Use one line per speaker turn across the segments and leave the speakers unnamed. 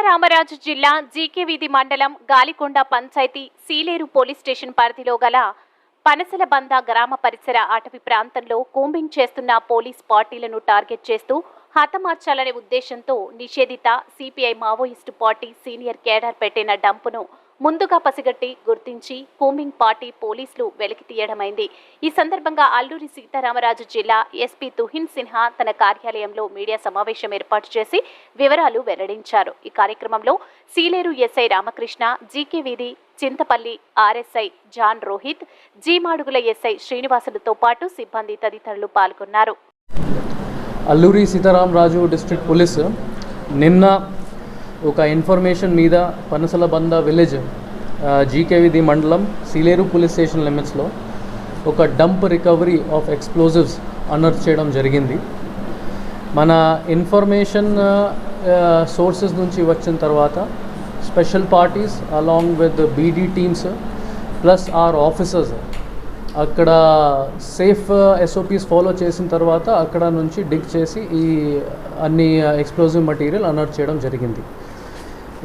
సీతారామరాజు జిల్లా జీకే వీధి మండలం Galikonda panchayat Sileru police station పరిధిలో గల పనసలబంద గ్రామ పరిసర అటవీ ప్రాంతంలో కూంబింగ్ చేస్తున్న పోలీస్ పార్టీలను టార్గెట్ చేస్తూ హతమార్చాలనే ఉద్దేశంతో నిషేధిత CPI Maoist party senior cadre పెట్టిన డంపును ముందుగా పసిగట్టి గుర్తించి కూమింగ్ పార్టీ పోలీసులు వెలికి తీయడమైంది. ఈ సందర్భంగా అల్లూరి సీతారామరాజు జిల్లా ఎస్పీ తుహిన్ సిన్హా తన కార్యాలయంలో మీడియా సమావేశం ఏర్పాటు చేసి వివరాలు వెల్లడించారు. ఈ కార్యక్రమంలో Sileru SI Ramakrishna GK Veedhi Chintapalli RSI John Rohit G Madugula SI శ్రీనివాసులతో పాటు సిబ్బంది తదితరులు పాల్గొన్నారు.
అల్లూరి సీతారామరాజు డిస్ట్రిక్ట్ పోలీస్ నిన్న ఒక ఇన్ఫర్మేషన్ మీద పనసలబంద విలేజ్ జీకేవిది మండలం సిలేరు పోలీస్ స్టేషన్ లిమిట్స్లో ఒక dump recovery of explosives unearth చేయడం జరిగింది. మన ఇన్ఫర్మేషన్ సోర్సెస్ నుంచి వచ్చిన తర్వాత special parties along with BD teams plus our officers అక్కడ సేఫ్ ఎస్ఓపీస్ ఫాలో చేసిన తర్వాత అక్కడ నుంచి డిగ్ చేసి ఈ అన్ని ఎక్స్ప్లోజివ్ మటీరియల్ అనర్ట్ చేయడం జరిగింది.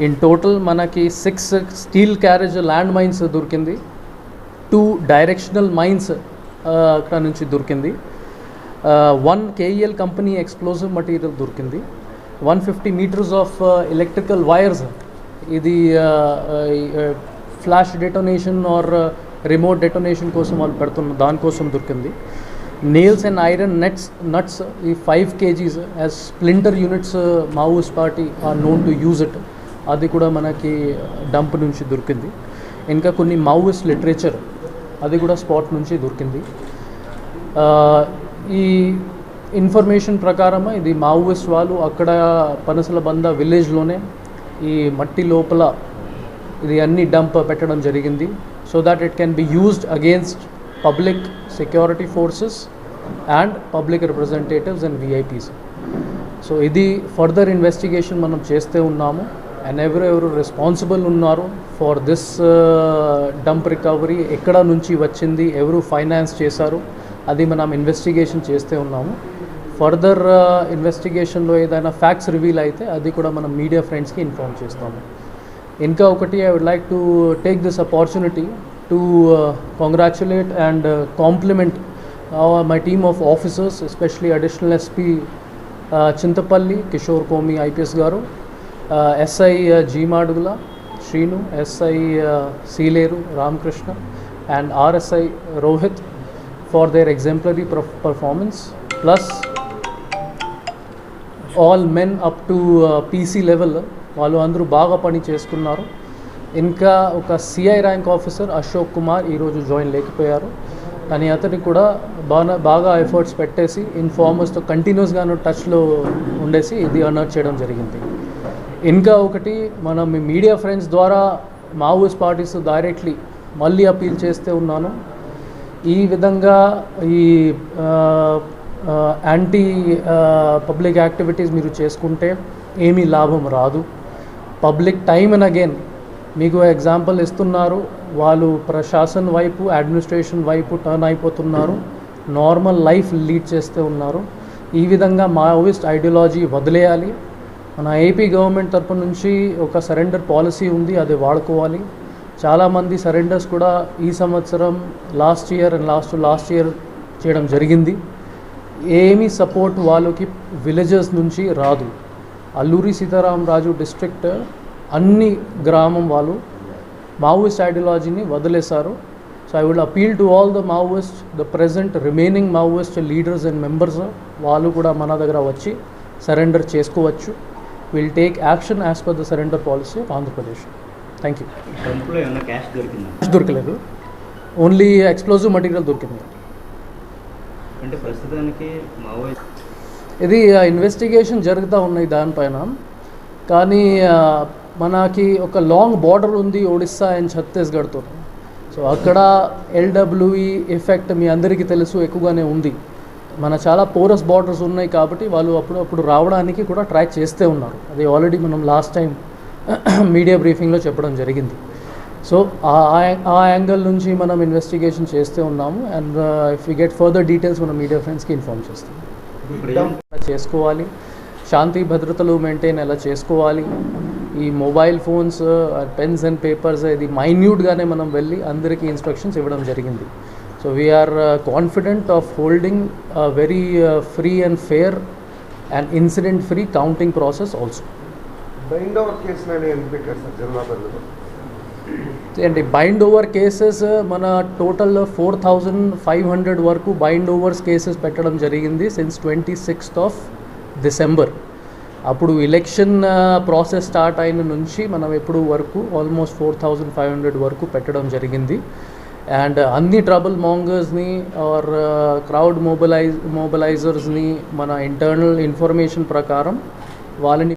ఇన్ టోటల్ మనకి six steel carriage land mines దొరికింది టూ డైరెక్షనల్ మైన్స్ అక్కడ నుంచి దొరికింది. One KEL company explosive material దొరికింది. One fifty meters of electrical wires ఇది flash detonation or remote detonation కోసం వాళ్ళు పెడుతున్న దానికోసం దొరికింది. Nails and iron nets nuts ఈ five KGs as splinter units Maos party are known to use it అది కూడా మనకి డంప్ నుంచి దొరికింది. ఇంకా కొన్ని మావోయిస్ట్ లిటరేచర్ అది కూడా స్పాట్ నుంచి దొరికింది. ఈ ఇన్ఫర్మేషన్ ప్రకారం ఇది మావోయిస్ట్ వాళ్ళు అక్కడ పనసల బంద విలేజ్లోనే ఈ మట్టి లోపల ఇది అన్ని డంప్ పెట్టడం జరిగింది. So that it can be used against public security forces and public representatives and VIPs so ఇది ఫర్దర్ ఇన్వెస్టిగేషన్ మనం చేస్తే ఉన్నాము. అండ్ ఎవరు ఎవరు రెస్పాన్సిబుల్ ఉన్నారు ఫర్ దిస్ డంప్ రికవరీ ఎక్కడ నుంచి వచ్చింది ఎవరు ఫైనాన్స్ చేశారు అది మనం ఇన్వెస్టిగేషన్ చేస్తే ఉన్నాము. ఫర్దర్ ఇన్వెస్టిగేషన్లో uh, ఏదైనా ఫ్యాక్ట్స్ రివీల్ అయితే అది కూడా మనం మీడియా ఫ్రెండ్స్కి ఇన్ఫార్మ్ చేస్తాము. ఇంకా ఒకటి I would like to take this opportunity to congratulate and compliment my team of officers especially additional SP Chintapalli Kishore Komi IPS గారు. SI G Madugula Srinu SI Sileru Ramakrishna and RSI Rohit for their exemplary performance. Plus all men up to PC level వాళ్ళు అందరూ బాగా పని చేసుకున్నారు ఇంకా ఒక CI rank officer Ashok Kumar ఈరోజు join లేకపోయారు. కానీ అతనికి కూడా బాగా బాగా ఎఫర్ట్స్ పెట్టేసి ఇన్ఫార్మర్స్తో కంటిన్యూస్గాను టచ్లో ఉండేసి ఇది అనర్ట్ చేయడం జరిగింది. ఇంకా ఒకటి మనం మీ మీడియా ఫ్రెండ్స్ ద్వారా మావోయిస్ట్ పార్టీస్ డైరెక్ట్లీ మళ్ళీ అపీల్ చేస్తే ఉన్నాను. ఈ విధంగా ఈ యాంటీ పబ్లిక్ యాక్టివిటీస్ మీరు చేసుకుంటే ఏమీ లాభం రాదు. పబ్లిక్ టైమ్ అండ్ అగైన్ మీకు ఎగ్జాంపుల్ ఇస్తున్నారు. వాళ్ళు ప్రశాసన్ వైపు అడ్మినిస్ట్రేషన్ వైపు టర్న్ అయిపోతున్నారు. నార్మల్ లైఫ్ లీడ్ చేస్తూ ఉన్నారు. ఈ విధంగా మావోయిస్ట్ ఐడియాలజీ వదిలేయాలి. మన ఏపీ గవర్నమెంట్ తరపు నుంచి ఒక సరెండర్ పాలసీ ఉంది అది వాడుకోవాలి. చాలామంది సరెండర్స్ కూడా ఈ సంవత్సరం last year and last last year చేయడం జరిగింది. ఏమీ సపోర్ట్ వాళ్ళకి విలేజెస్ నుంచి రాదు. అల్లూరి సీతారామరాజు డిస్ట్రిక్ట్ అన్ని గ్రామం వాళ్ళు మావోయిస్ట్ ఐడియాలజీని వదిలేశారు. So I will appeal to all the Maoist the present remaining Maoist leaders and members వాళ్ళు కూడా మన దగ్గర వచ్చి సరెండర్ చేసుకోవచ్చు. Will take action as per the surrender policy of Andhra Pradesh thank you
cash
దొరకలేదు. Only explosive material దొరికింది.
అంటే ప్రస్తుతానికి
ఇది ఇన్వెస్టిగేషన్ జరుగుతూ ఉన్నాయి దానిపైన. కానీ మనకి ఒక లాంగ్ బార్డర్ ఉంది ఒడిస్సా అండ్ ఛత్తీస్గఢ్తో. సో అక్కడ ఎల్డబ్ల్యూఈ ఎఫెక్ట్ మీ అందరికీ తెలుసు ఎక్కువగానే ఉంది. మన చాలా పోరస్ బార్డర్స్ ఉన్నాయి కాబట్టి వాళ్ళు అప్పుడు అప్పుడు రావడానికి కూడా ట్రాక్ చేస్తూ ఉన్నారు. అది ఆల్రెడీ మనం లాస్ట్ టైం మీడియా బ్రీఫింగ్లో చెప్పడం జరిగింది. సో ఆ యాంగిల్ నుంచి మనం ఇన్వెస్టిగేషన్ చేస్తూ ఉన్నాము and if you get further details మన మీడియా ఫ్రెండ్స్కి ఇన్ఫార్మ్ చేస్తాం చేసుకోవాలి? శాంతి భద్రతలు మెయింటైన్ ఎలా చేసుకోవాలి? ఈ mobile phones pens and papers ఇది మైన్యూట్గానే మనం వెళ్ళి అందరికీ ఇన్స్ట్రక్షన్స్ ఇవ్వడం జరిగింది. So we are confident of holding very free and fair and incident free counting process also
bind over కేసులని ఎందుకు పెట్టారు సార్ జిల్లా పరిధిలో
అండి బైండ్ ఓవర్ కేసెస్ మన total four thousand five hundred వరకు బైండ్ ఓవర్స్ కేసెస్ పెట్టడం జరిగింది since twenty sixth of December అప్పుడు ఎలక్షన్ ప్రాసెస్ స్టార్ట్ అయిన నుంచి మనం ఎప్పుడు వరకు almost four thousand five hundred వరకు పెట్టడం జరిగింది. అండ్ uh, అన్ని ట్రబుల్ మాంగర్స్ని ఆర్ క్రౌడ్ మొబిలైజ్ మొబిలైజర్స్ని మన ఇంటర్నల్ ఇన్ఫర్మేషన్ ప్రకారం వాళ్ళని